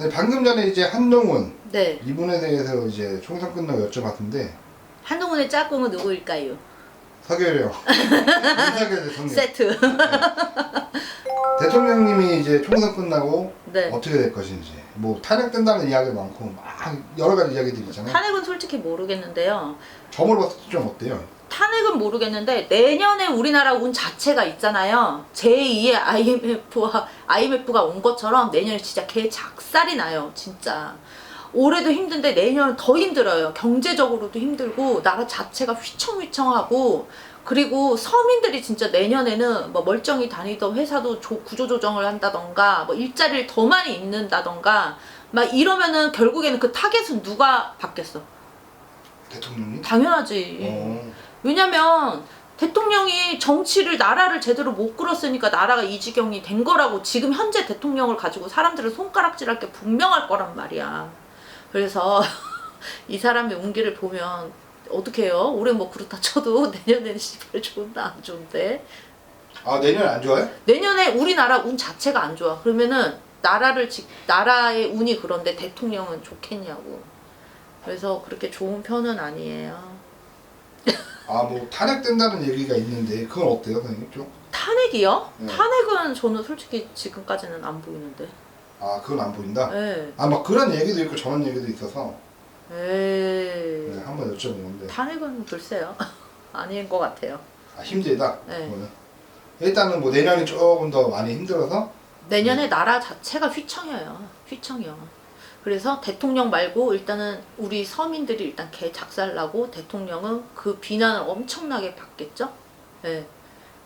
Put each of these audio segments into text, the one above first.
네, 방금 전에 이제 한동훈 네. 이분에 대해서 이제 총선 끝나고 여쭤봤는데 한동훈의 짝꿍은 누구일까요? 서결이 형 윤석열 대통령 세트. 대통령님이 이제 총선 끝나고 네. 어떻게 될 것인지 뭐 탄핵된다는 이야기 많고 막 여러 가지 이야기들이 있잖아요 탄핵은 솔직히 모르겠는데요. 점으로 봤을 때 좀 어때요? 탄핵은 모르겠는데 내년에 우리나라 운 자체가 있잖아요. 제2의 IMF와 IMF가 온 것처럼 내년에 진짜 개 작살이 나요. 진짜. 올해도 힘든데 내년은 더 힘들어요. 경제적으로도 힘들고 나라 자체가 휘청휘청하고 그리고 서민들이 진짜 내년에는 뭐 멀쩡히 다니던 회사도 조- 구조조정을 한다던가 뭐 일자리를 더 많이 잃는다던가 막 이러면은 결국에는 그 타겟은 누가 받겠어? 대통령님? 당연하지. 어. 왜냐면 대통령이 정치를 나라를 제대로 못 끌었으니까 나라가 이 지경이 된 거라고 지금 현재 대통령을 가지고 사람들은 손가락질할 게 분명할 거란 말이야. 그래서 이 사람의 운기를 보면 어떻게 해요? 올해 뭐 그렇다 쳐도 내년에는 씨발 좋은데 안 좋은데 아 내년 안 좋아요? 내년에 우리나라 운 자체가 안 좋아. 그러면은 나라를 지, 나라의 운이 그런데 대통령은 좋겠냐고. 그래서 그렇게 좋은 편은 아니에요. 아 뭐 탄핵된다는 얘기가 있는데 그건 어때요 선생님 좀? 탄핵이요? 네. 탄핵은 저는 솔직히 지금까지는 안 보이는데. 아 그건 안 보인다? 예. 아막 그런 얘기도 있고 저런 얘기도 있어서 에이. 네, 한번 여쭤본 건데 탄핵은 글쎄요. 아닌 것 같아요. 아, 힘들다 네. 그거는 일단은 뭐 내년이 조금 더 많이 힘들어서 내년에 나라 자체가 휘청여요. 휘청여. 그래서 대통령 말고 일단은 우리 서민들이 일단 개 작살나고 대통령은 그 비난을 엄청나게 받겠죠. 예.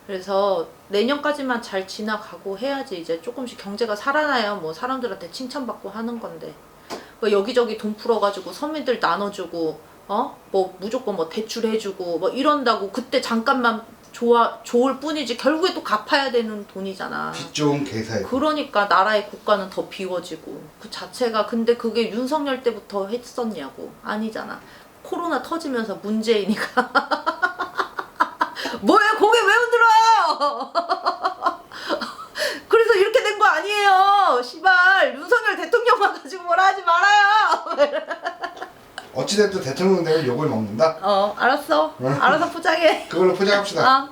그래서 내년까지만 잘 지나가고 해야지 이제 조금씩 경제가 살아나야 뭐 사람들한테 칭찬받고 하는 건데 뭐 여기저기 돈 풀어가지고 서민들 나눠주고 어 뭐 무조건 뭐 대출해주고 뭐 이런다고 그때 잠깐만 좋아 좋을 뿐이지 결국에 또 갚아야 되는 돈이잖아. 빚 좋은 개사에 그러니까 나라의 국가는 더 비워지고 그 자체가 근데 그게 윤석열 때부터 했었냐고. 아니잖아. 코로나 터지면서 문재인이가 뭐야 고개 왜 흔들어요? 그래서 이렇게 된 거 아니에요. 시발 윤석열 대통령만 가지고 뭐라 하지 말아요 어찌됐든 대통령 되면 욕을 먹는다? 어 알았어. 알아서 포장해. 그걸로 포장합시다. 어.